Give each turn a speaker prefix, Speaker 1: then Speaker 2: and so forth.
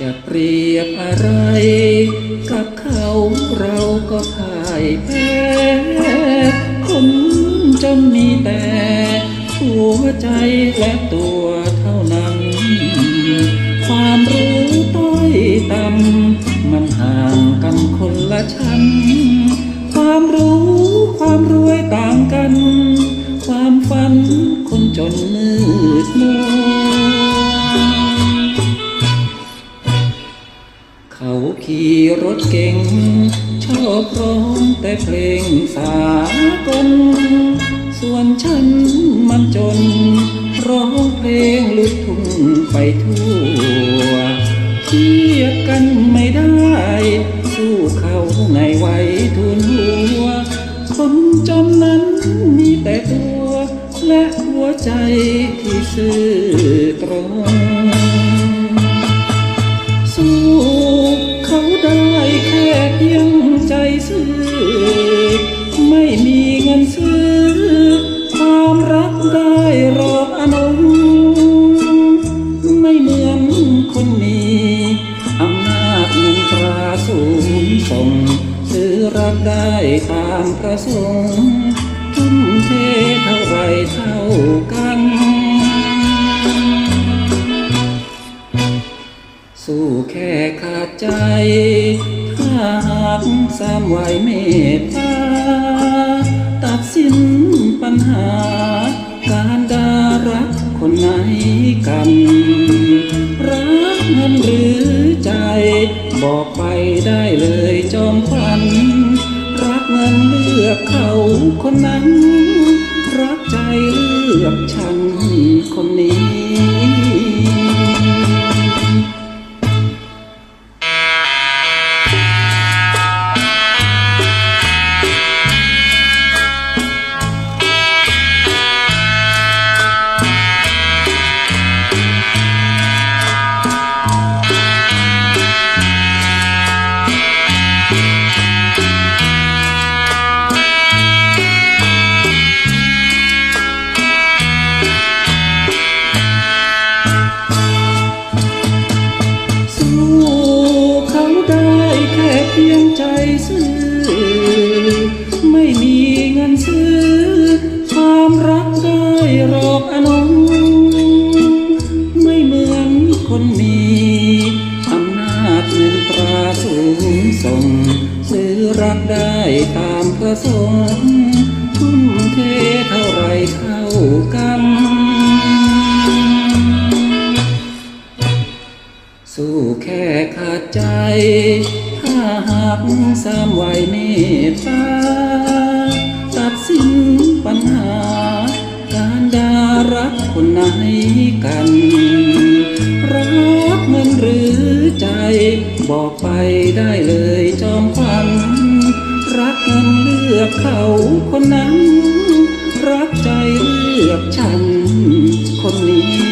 Speaker 1: จะเปรียบอะไร กับเขาเราก็พ่ายแพ้คนจนมีแต่หัวใจและตัว เขาขี่รถเก่ง ชอบร้องแต่เพลงสากล ส่วนฉันมันจน ร้องเพลงลูกทุ่งไปทั่วเทียบกันไม่ได้ สู้เขาในวัยทุนหัว คนจนนั้นมีแต่ตัว และหัวใจที่ซื่อตรง สูงส่ง ซื้อรักได้ตามประสงค์ทุ่มเทเท่าไรเท่ากัน สู้แค่ขาดใจ ถ้าหากสามไหวเมตตาตัดสินปัญหา การดารักคนไหน ไปได้เลยจอมขวัญรักเงินเลือกเขาคนนั้น รักใจเลือกฉัน พียงใจซื่อ ไม่มีเงินซื้อ ความรักได้รอกอนงไม่เหมือนคนมีอำนาจเงินตราสูงส่ง ซื้อรักได้ตามประสงค์ทุ่มเทเท่าไรเท่ากันสู้แค่ขาดใจ หากสามไหวเมตตาตัดสินปัญหา การดารักคนไหนกัน รักเงินหรือใจ บอกไปได้เลยจอมขวัญรักเงินเลือกเขาคนนั้น รักใจเลือกฉันคนนี้